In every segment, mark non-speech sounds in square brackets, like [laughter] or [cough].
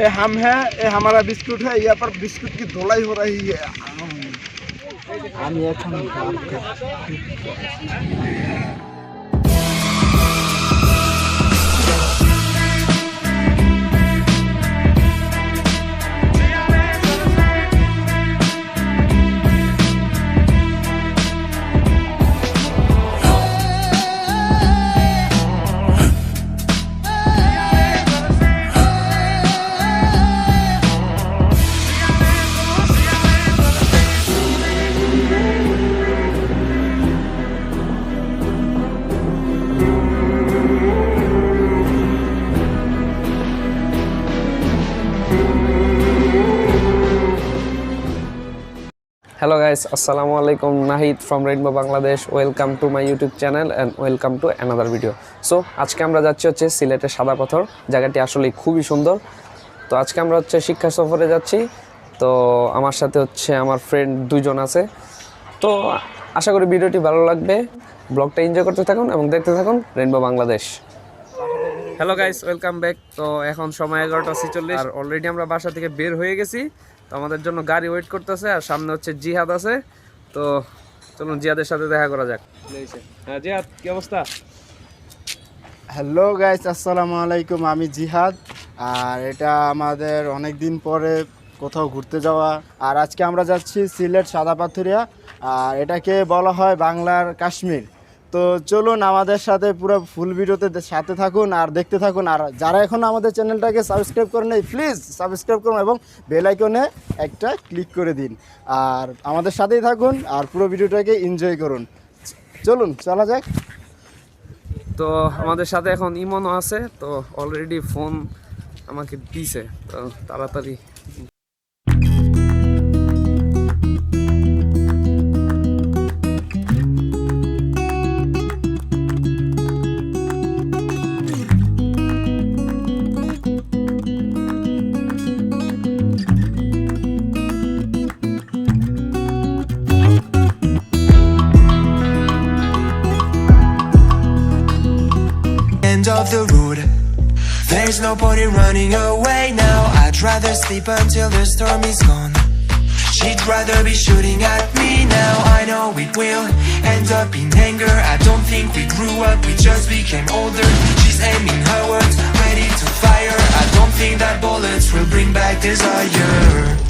ये हम है ये हमारा बिस्कुट है, यहाँ पर बिस्कुट की धुलाई हो रही है आम। आम হ্যালো গাইস আসসালামু আলাইকুম Nahid from Rainbow Bangladesh welcome to my YouTube channel and welcome to another video so আজকে আমরা যাচ্ছি হচ্ছে সিলেটের সাদা পাথর। জায়গাটি আসলে খুবই সুন্দর। তো আজকে আমরা হচ্ছে শিক্ষা সফরে যাচ্ছি। তো আমার সাথে হচ্ছে আমার ফ্রেন্ড দুজন আছে। তো আশা করি ভিডিওটি ভালো লাগবে। ব্লগটা এনজয় করতে থাকুন এবং দেখতে থাকুন Rainbow Bangladesh hello guys welcome back তো এখন সময় এগারোটা ছেচল্লিশ। আর অলরেডি আমরা বাসা থেকে বের হয়ে গেছি। তো আমাদের জন্য গাড়ি ওয়েট করতেছে আর সামনে হচ্ছে জিহাদ আছে। তো চলুন জিহাদের সাথে দেখা করা যাক। হ্যাঁ জিহাদ কি অবস্থা? হ্যালো গাইস আসসালামু আলাইকুম আমি জিহাদ। আর এটা আমাদের অনেক দিন পরে কোথাও ঘুরতে যাওয়া। আর আজকে আমরা যাচ্ছি সিলেট সাদা পাথুরিয়া। আর এটাকে বলা হয় বাংলার কাশ্মীর। তো চলুন আমাদের সাথে পুরো ফুল ভিডিওতে সাথে থাকুন আর দেখতে থাকুন। আর যারা এখন আমাদের চ্যানেলটাকে সাবস্ক্রাইব করে নাই প্লিজ সাবস্ক্রাইব করুন এবং বেল আইকনে একটা ক্লিক করে দিন। আর আমাদের সাথেই থাকুন আর পুরো ভিডিওটাকে এনজয় করুন। চলুন, চলা যাক। তো আমাদের সাথে এখন ইমনও আছে, তো অলরেডি ফোন আমাকে দিছে, তো তাড়াতাড়ি No point in running away now. I'd rather sleep until the storm is gone. She'd rather be shooting at me now. I know it will end up in anger. I don't think we grew up, we just became older. She's aiming her words, ready to fire. I don't think that bullets will bring back desire.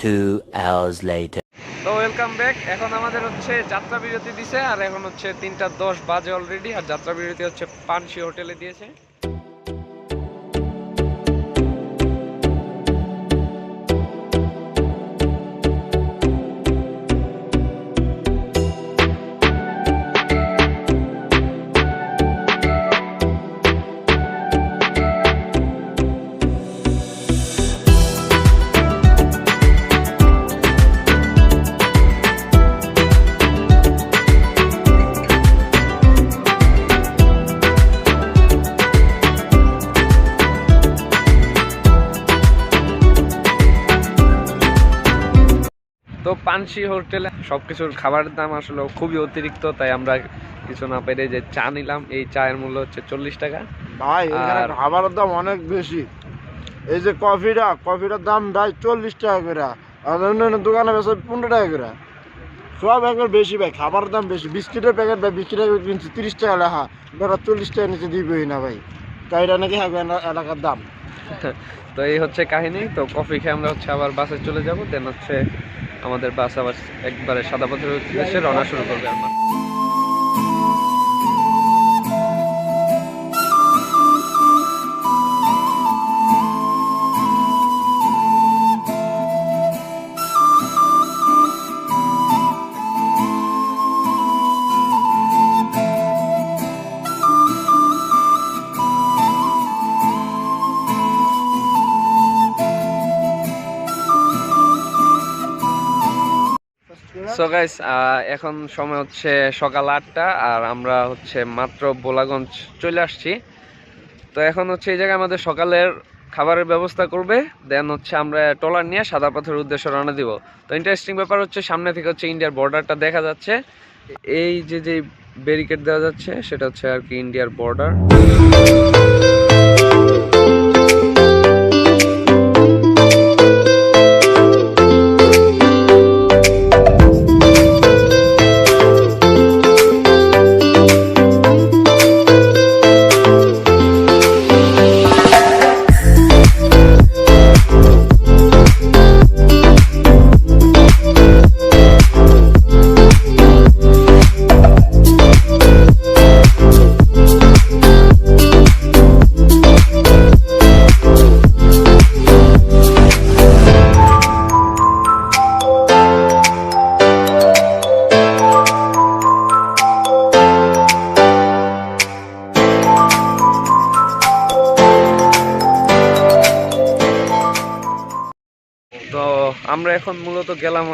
Two hours later. তো welcome back এখন আমাদের হচ্ছে যাত্রা বিরতি দিছে, আর এখন হচ্ছে তিনটা দশ বাজে অলরেডি আর যাত্রা বিরতি হচ্ছে পানসি হোটেলে দিয়েছে তো পানসি হোটেলে। সবকিছুর খাবারের দাম আসলে খুবই অতিরিক্ত তাই আমরা কিছু না পেরে যে চা নিলাম এই চায়ের মূল্য হচ্ছে চল্লিশ টাকা। ভাই আর- খাবারের দাম অনেক বেশি। এই যে কফিটা কফিটার দাম ভাই চল্লিশ টাকা করে আর অন্যান্য দোকানে বেশি পনেরো টাকা করে। সব একবার বেশি ভাই খাবারের দাম বেশি। বিস্কিটের প্যাকেট ভাই বিস্কিটের প্যাকেট কিনছি তিরিশ টাকা লেখা। ধরো চল্লিশ টাকা নিচে দিবেই না ভাই। তাই এটা নাকি হবে এলাকার দাম। তো এই হচ্ছে কাহিনী তো কফি খেয়ে আমরা হচ্ছে আবার বাসে চলে যাব দেন হচ্ছে আমাদের বাস আবার একবারে সাদা পাথরের উদ্দেশ্যে রওনা শুরু করবে আমার। গাইস এখন সময় হচ্ছে সকাল আটটা, আর আমরা হচ্ছে মাত্র বোলাগঞ্জ চলে আসছি। তো এখন হচ্ছে এই জায়গায় আমাদের সকালের খাবারের ব্যবস্থা করবে দেন হচ্ছে আমরা ট্রলার নিয়ে সাদা পাথরের উদ্দেশ্যে রওনা দিব। তো ইন্টারেস্টিং ব্যাপার হচ্ছে সামনে থেকে হচ্ছে ইন্ডিয়ার বর্ডারটা দেখা যাচ্ছে। এই যে যে ব্যারিকেড দেওয়া যাচ্ছে, সেটা হচ্ছে আর কি ইন্ডিয়ার বর্ডার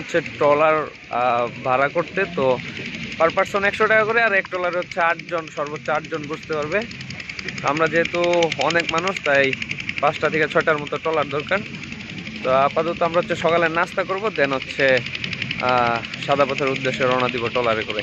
হচ্ছে ট্রলার ভাড়া করতে, তো পার পার্সন একশো টাকা করে আর এক ট্রলারে হচ্ছে আটজন, সর্বোচ্চ আটজন বসতে পারবে। আমরা যেহেতু অনেক মানুষ, তাই পাঁচটা থেকে ছয়টার মতো ট্রলার দরকার। তো আপাতত আমরা হচ্ছে সকালে নাস্তা করব, দেন হচ্ছে সাদা পথের উদ্দেশ্যে রওনা দিব ট্রলারে করে।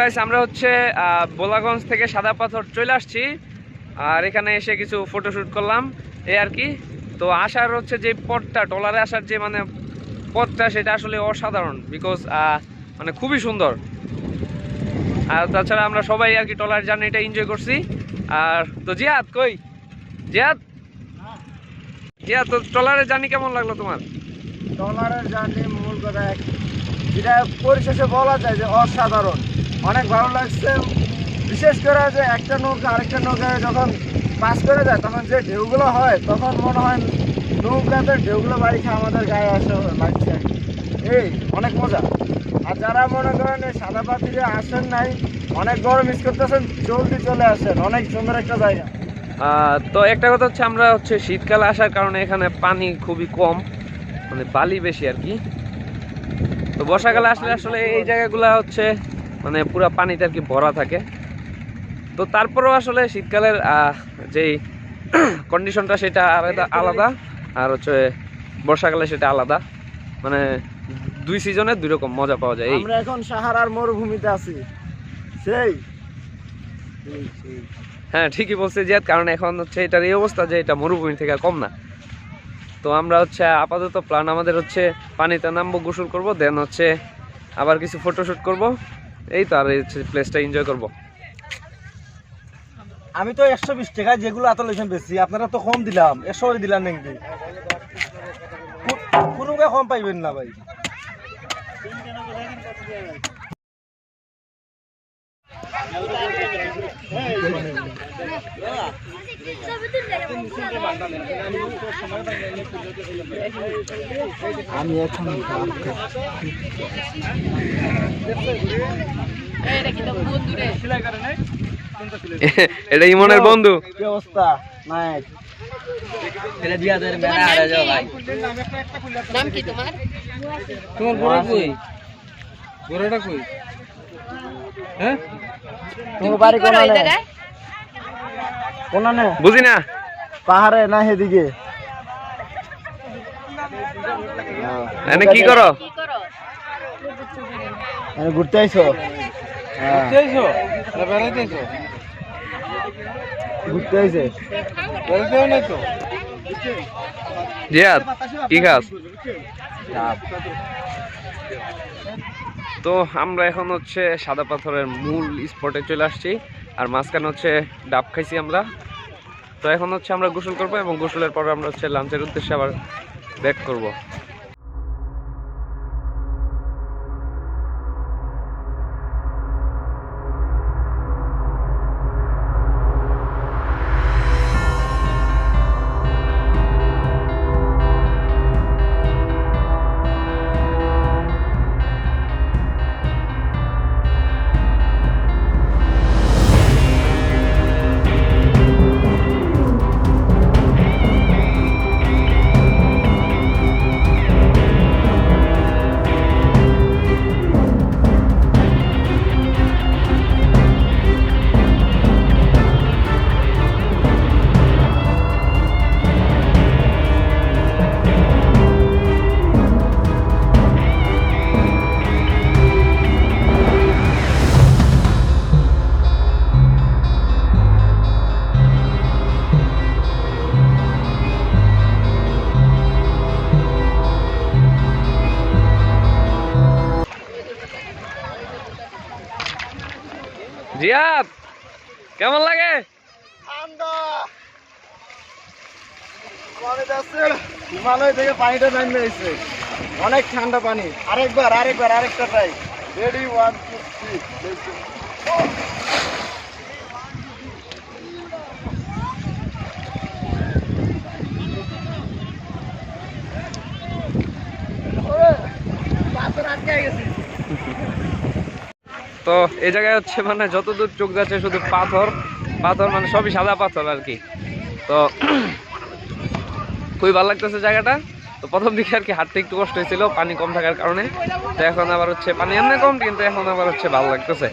গাইস আমরা হচ্ছে বোলাগঞ্জ থেকে সাদা পাথর চলে আসছি। আর এখানে এসে কিছু ফটোশুট করলাম। এই আর কি। তো আসার হচ্ছে যে পথটা টলারে আসার যে মানে পথটা, সেটা আসলে অসাধারণ বিকজ মানে খুবই সুন্দর। আর তাছাড়া আমরা সবাই আর কি টলার জার্নিটা এনজয় করছি। আর তো জিয়াদ, কই? জিয়াদ? জিয়াদ, তো টলারের জার্নি কেমন লাগল তোমার? ডলারের জার্নি মূল কথা যেটা পরিশেষে বলা যায় যে অসাধারণ। অনেক ভালো লাগছে। বিশেষ করে যে একটা নৌকা আরেকটা নৌকায় যখন পাস করে যায় তখন যে ঢেউগুলো হয় তখন মনে হয় নৌকাতে ঢেউগুলো বাড়ি খেয়ে আমাদের গায়ে আসে লাগছে। এই অনেক মজা। আর যারা মনে করেন এই সাদা পাতিরে আসেন নাই অনেক গরম মিস করতেছেন জলদি চলে আসেন। অনেক সুন্দর একটা জায়গা। তো একটা কথা হচ্ছে আমরা হচ্ছে শীতকালে আসার কারণে এখানে পানি খুবই কম মানে বালি বেশি আর কি। তো বর্ষাকালে আসলে আসলে এই জায়গাগুলো হচ্ছে মানে পুরো পানিতে আর কি ভরা থাকে। তো তারপরেও আসলে শীতকালের যেই কন্ডিশনটা সেটা আলাদা আলাদা আর হচ্ছে বর্ষাকালে সেটা আলাদা। মানে দুই সিজনে দুই রকম মজা পাওয়া যায় আমরা এখন সাহারার মরুভূমিতে আছি। সেই। হ্যাঁ ঠিকই বলছে জিয়াদ কারণ এখন হচ্ছে এটার এই অবস্থা যে এটা মরুভূমি থেকে কম না। তো আমরা হচ্ছে আপাতত প্ল্যান আমাদের হচ্ছে পানিতে নামবো গোসল করব দেন হচ্ছে আবার কিছু ফটোশুট করব। এই তো আর এই প্লেসটা এনজয় করব। আমি তো একশো বিশ টাকা যেগুলো এত লেছেন বেশি, আপনারা তো কম দিলাম। একশো দিলাম নাকি? কোনো কম পাইবেন না ভাই। আমি এখন এটা ইমনের বন্ধু। কি অবস্থা? নায়ক। নাম কি? তোমার? তোমার বড় কই? বড়টা কই? হ্যাঁ? তোমার বাড়ি জায়গায়? কোনানে? বুঝি না। পাহাড়ে না হেদিকে এনে কি করো? কি করো? ঘুরতে আইছো? হ্যাঁ, না বেড়াইতে যাইছো ঘুরতে আইছে? বেড়াইতেও নাই তো? জিয়াদ কি খাস? তো আমরা এখন হচ্ছে সাদা পাথরের মূল স্পটে চলে আসছি। আর মাঝখানে হচ্ছে ডাব খাইছি আমরা। তো এখন হচ্ছে আমরা গোসল করব এবং গোসলের পর আমরা হচ্ছে লাঞ্চের উদ্দেশ্যে আবার ব্যাক করব। কেমন লাগে? হিমালয় থেকে পানিটা নামে এসে অনেক ঠান্ডা পানি। আরেকবার আরেকবার, আরেকটা try ready one two three তো এই জায়গায় হচ্ছে মানে যতদূর চোখ যাচ্ছে শুধু পাথর পাথর মানে সবই সাদা পাথর আর কি। তো খুবই ভালো লাগতেছে জায়গাটা। তো প্রথম দিকে আর কি হাঁটতে একটু কষ্ট হয়েছিল, পানি কম থাকার কারণে। তো এখন আবার হচ্ছে পানি এমনি কম, কিন্তু এখন আবার হচ্ছে ভালো লাগতেছে।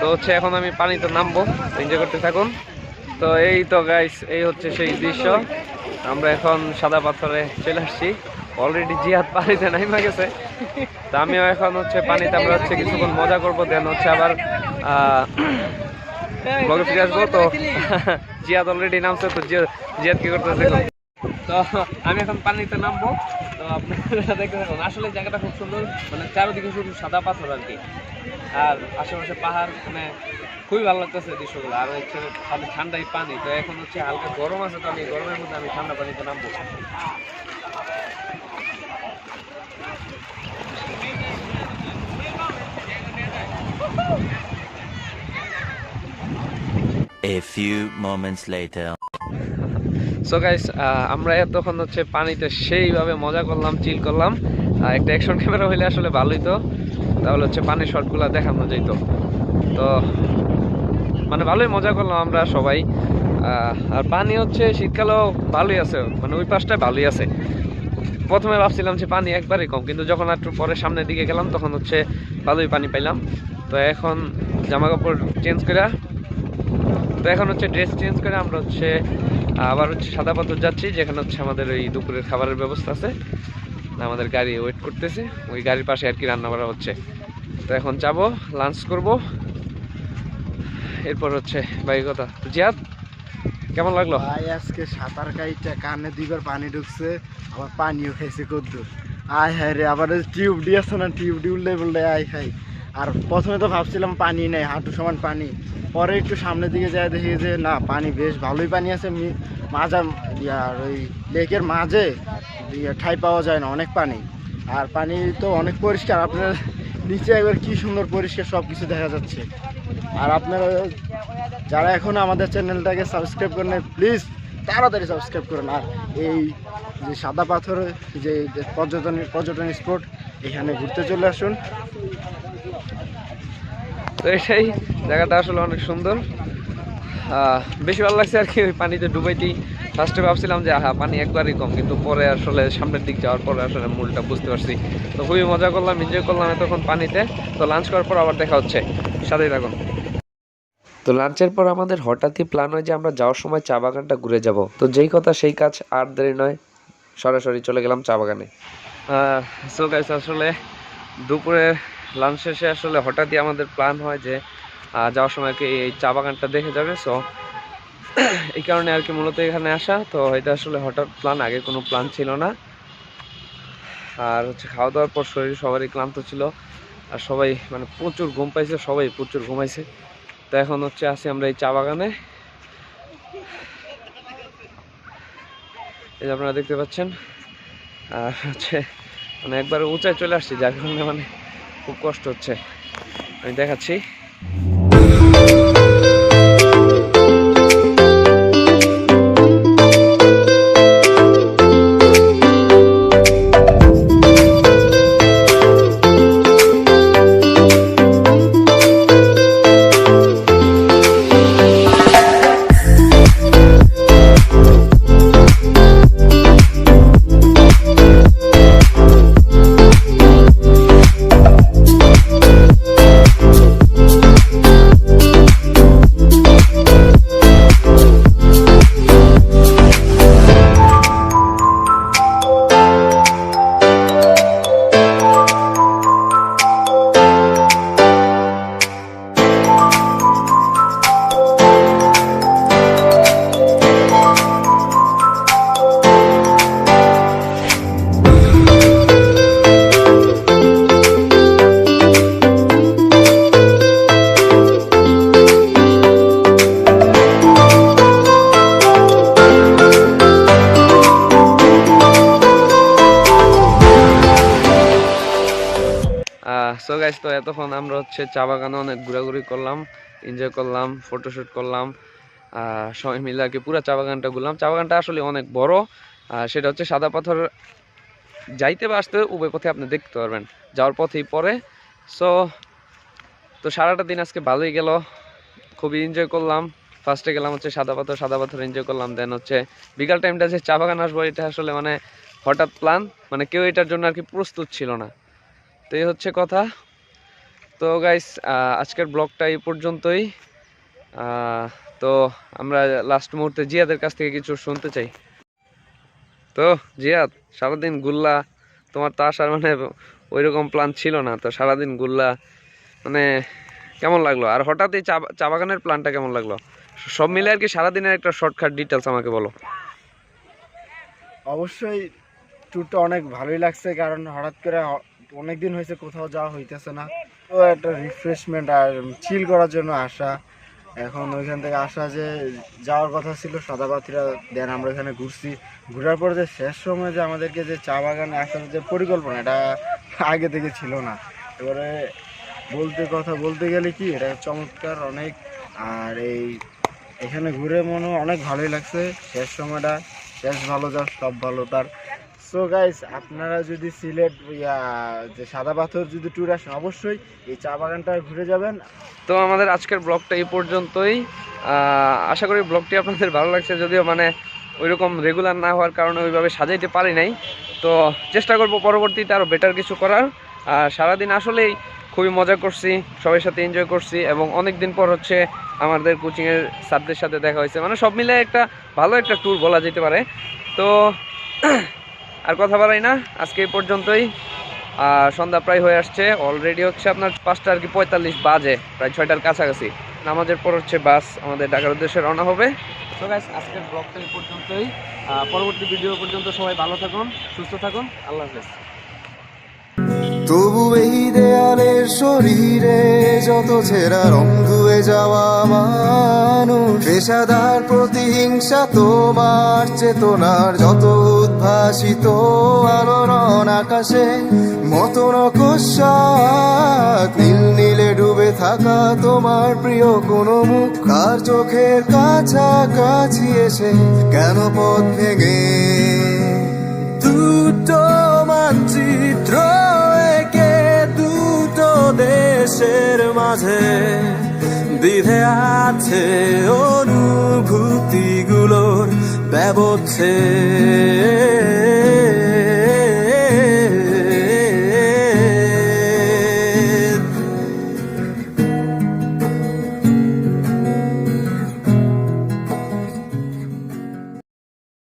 তো হচ্ছে এখন আমি পানিতে নামবো এনজয় করতে থাকুন। তো এই তো গাইস এই হচ্ছে সেই দৃশ্য। আমরা এখন সাদা পাথরে চলে আসছি। অলরেডি জিহাদ পানিতে নাইমা গেছে। তো আমিও এখন হচ্ছে পানিতে, আমরা হচ্ছে কিছুক্ষণ মজা করব, দেন হচ্ছে আবার ব্লগে ফিরে আসব, তো [laughs] জিয়াদ অলরেডি নামছে, তো জিয়াদ কি করতেছে। তো আমি এখন পানিতে নামবো, তো আপনারা দেখতে আসলে জায়গাটা খুব সুন্দর মানে চারিদিকে শুধু সাদা পাথর আর কি। আর আশেপাশে পাহাড় মানে খুবই ভালো লাগতেছে দৃশ্যগুলো। আর হচ্ছে খালি ঠান্ডাই পানি, তো এখন হচ্ছে হালকা গরম আছে, তো আমি গরমের মধ্যে আমি ঠান্ডা পানিতে নামবো। A few moments later. So guys আমরা তখন হচ্ছে পানিতে সেইভাবে মজা করলাম চিল করলাম। একটা অ্যাকশন ক্যামেরা হইলে আসলে ভালোই তো। তাহলে হচ্ছে পানির শটগুলো দেখানো যেত তো মানে ভালোই মজা করলাম আমরা সবাই। আর পানি হচ্ছে শীতকালেও ভালোই আছে। মানে ওই পাশটায় ভালোই আছে। প্রথমে ভাবছিলাম যে পানি একবারই কম, কিন্তু যখন একটু পরে সামনের দিকে গেলাম, তখন হচ্ছে ভালোই পানি পাইলাম। তো এখন জামা কাপড় চেঞ্জ করে, তো এখন হচ্ছে ড্রেস চেঞ্জ করে, আমরা হচ্ছে, আবার হচ্ছে সাদা পাথর যাচ্ছি, যেখানে হচ্ছে আমাদের ওই দুপুরের খাবারের ব্যবস্থা আছে। আমাদের গাড়ি ওয়েট করতেছে, ওই গাড়ির পাশে আর কি রান্না করা হচ্ছে। তো এখন যাব লাঞ্চ করব। এরপর হচ্ছে বাকি কথা। জিয়াদ, কেমন লাগল? ভাই, আজকে সাঁতার কাইটা কানে দুইবার পানি ঢুকছে, আবার পানিও খাইছে কদ্দুর। আয় হায় রে, আবার টিউব দিয়ে আছে না টিউব দিয়ে উঠলে বললে আয় খাই আর প্রথমে তো ভাবছিলাম পানি নেই হাঁটু সমান পানি। পরে একটু সামনের দিকে যায় দেখি যে, না, পানি বেশ ভালোই পানি আছে। মি- মাজা ইয়ার ওই লেকের মাঝে ঠাই পাওয়া যায় না, অনেক পানি। আর পানি তো অনেক পরিষ্কার। আপনার নিচে একবার কি সুন্দর পরিষ্কার সব কিছু দেখা যাচ্ছে। আর আপনারা যারা এখন আমাদের চ্যানেলটাকে সাবস্ক্রাইব করেন প্লিজ তাড়াতাড়ি সাবস্ক্রাইব করুন। আর এই যে সাদা পাথর যে পর্যটন পর্যটন স্পট এখানে ঘুরতে চলে আসুন। তো এটাই জায়গাটা আসলে অনেক সুন্দর। আহ, বেশি ভালো লাগছে আর কি ওই পানিতে ডুবাইতেই ফার্স্টে ভাবছিলাম যে হ্যাঁ পানি একবারই কম কিন্তু পরে আসলে সামনের দিক যাওয়ার পরে আসলে মূলটা বুঝতে পারছি। তো খুবই মজা করলাম এনজয় করলাম এতক্ষণ পানিতে। তো লাঞ্চ করার পর আবার দেখা হচ্ছে। সাথেই থাকুন। তো লাঞ্চের পর আমাদের হঠাৎই প্ল্যান হয় যে আমরা যাওয়ার সময় চা বাগানটা ঘুরে যাব। তো যেই কথা সেই কাজ আর দেরি নয়। সরাসরি চলে গেলাম চা বাগানে। সো গাইস আসলে দুপুরে লাঞ্চ শেষে আসলে হঠাৎই আমাদের প্ল্যান হয় যে যাওয়ার সময় কি এই চা বাগানটা দেখে যাবে সো [clears throat] এই কারণে আর কি মূলত এখানে আসা। তো এটা আসলে হঠাৎ প্ল্যান আগে কোনো প্ল্যান ছিল না। আর হচ্ছে খাওয়া দাওয়ার পর শরীর সবারই ক্লান্ত ছিল। আর সবাই মানে প্রচুর ঘুম পাইছে, সবাই প্রচুর ঘুমাইছে। তো এখন হচ্ছে আছি আমরা এই চা বাগানে। এই যে আপনারা দেখতে পাচ্ছেন আর হচ্ছে মানে একবার উঁচায় চলে আসছি, যার কারণে মানে খুব কষ্ট হচ্ছে। আমি দেখাচ্ছি। হচ্ছে চা বাগানে অনেক ঘোরাঘুরি করলাম এনজয় করলাম ফটোশ্যুট করলাম সবাই মিলে আর কি পুরো চা বাগানটা ঘুরলাম। চা বাগানটা আসলে অনেক বড় আর সেটা হচ্ছে সাদা পাথর যাইতে বা আসতে উভয় পথে আপনি দেখতে পারবেন, যাওয়ার পথেই পরে। সো তো সারাটা দিন আজকে ভালোই গেল, খুবই এনজয় করলাম। ফার্স্টে গেলাম হচ্ছে সাদা পাথর সাদা পাথর এনজয় করলাম দেন হচ্ছে বিকাল টাইমটা যে চা বাগান আসব, এটা আসলে মানে হঠাৎ প্ল্যান মানে কেউ এটার জন্য আর কি প্রস্তুত ছিল না। তো এই হচ্ছে কথা। তো গাইস আজকের ব্লগটা এই পর্যন্তই। তো আমরা লাস্ট মুহূর্তে জিয়াদের কাছ থেকে কিছু শুনতে চাই। তো জিয়াদ, সারাদিন গুল্লা, তোমার তো আসার মানে ওইরকম প্ল্যান ছিল না। তো সারাদিন গুল্লা মানে কেমন লাগল? আর হঠাৎই চা চা বাগানের প্ল্যানটা কেমন লাগল? সব মিলে আর কি সারাদিনের একটা শর্টকাট ডিটেলস আমাকে বলো। অবশ্যই ট্যুরটা অনেক ভালোই লাগছে, কারণ হঠাৎ করে অনেক দিন হয়েছে কোথাও যাওয়া হইতেছে না। তো একটা রিফ্রেশমেন্ট আর চিল করার জন্য আসা। এখন ওইখান থেকে আসা যে যাওয়ার কথা ছিল সাদাপাতিরা দেন আমরা এখানে ঘুরছি। ঘোরার পর যে শেষ সময় যে আমাদেরকে যে চা বাগানে আসার যে পরিকল্পনা, এটা আগে থেকে ছিল না। এবারে বলতে কথা বলতে গেলে কি, এটা চমৎকার অনেক। আর এই এখানে ঘুরে মনে অনেক ভালোই লাগছে। শেষ সময়টা, শেষ ভালো যার, সব ভালো তার। সো গাইস আপনারা যদি সিলেট, ইয়া, যে সাদা পাথর যদি ট্যুর আসেন, অবশ্যই এই চা বাগানটা ঘুরে যাবেন। তো আমাদের আজকের ব্লগটা এই পর্যন্তই। আশা করি ব্লগটি আপনাদের ভালো লাগছে, যদিও মানে ওইরকম রেগুলার না হওয়ার কারণে ওইভাবে সাজাইতে পারি নাই। তো চেষ্টা করব পরবর্তীতে আরও বেটার কিছু করার। আর সারাদিন আসলেই খুবই মজা করছি সবার সাথে এনজয় করছি এবং অনেক দিন পর হচ্ছে আমাদের কোচিংয়ের স্যারদের সাথে দেখা হয়েছে। মানে সব মিলে একটা ভালো একটা ট্যুর বলা যেতে পারে। তো আর কথা বাড়াই না, আজকে এই পর্যন্তই। সন্ধ্যা প্রায় হয়ে আসছে অলরেডি হচ্ছে আপনার পাঁচটা আর কি পঁয়তাল্লিশ বাজে, প্রায় ছয়টার কাছাকাছি। নামাজের পর হচ্ছে বাস আমাদের ঢাকার উদ্দেশ্যে রওনা হবে। তো গাইস আজকের ব্লগটা এই পর্যন্তই। পরবর্তী ভিডিও পর্যন্ত সবাই ভালো থাকুন, সুস্থ থাকুন। আল্লাহ হাফেজ। তবু এই দেয়ালের শরীরে যত ছেঁড়া রং ধুয়ে যাওয়া মানুষ, পেশাদার প্রতিহিংসা তোমার চেতনার যত উদ্ভাসিত আলোড়ন আকাশে, মতন কোশাক নীল নীলে ডুবে থাকা তোমার প্রিয় কোনো মুখ, কার চোখের কাছাকাছি এসে কেন পথ ভেঙে? দুটো মানচিত্র দেশের মাঝে বিধে আছে অনুভূতিগুলোর ব্যবচ্ছে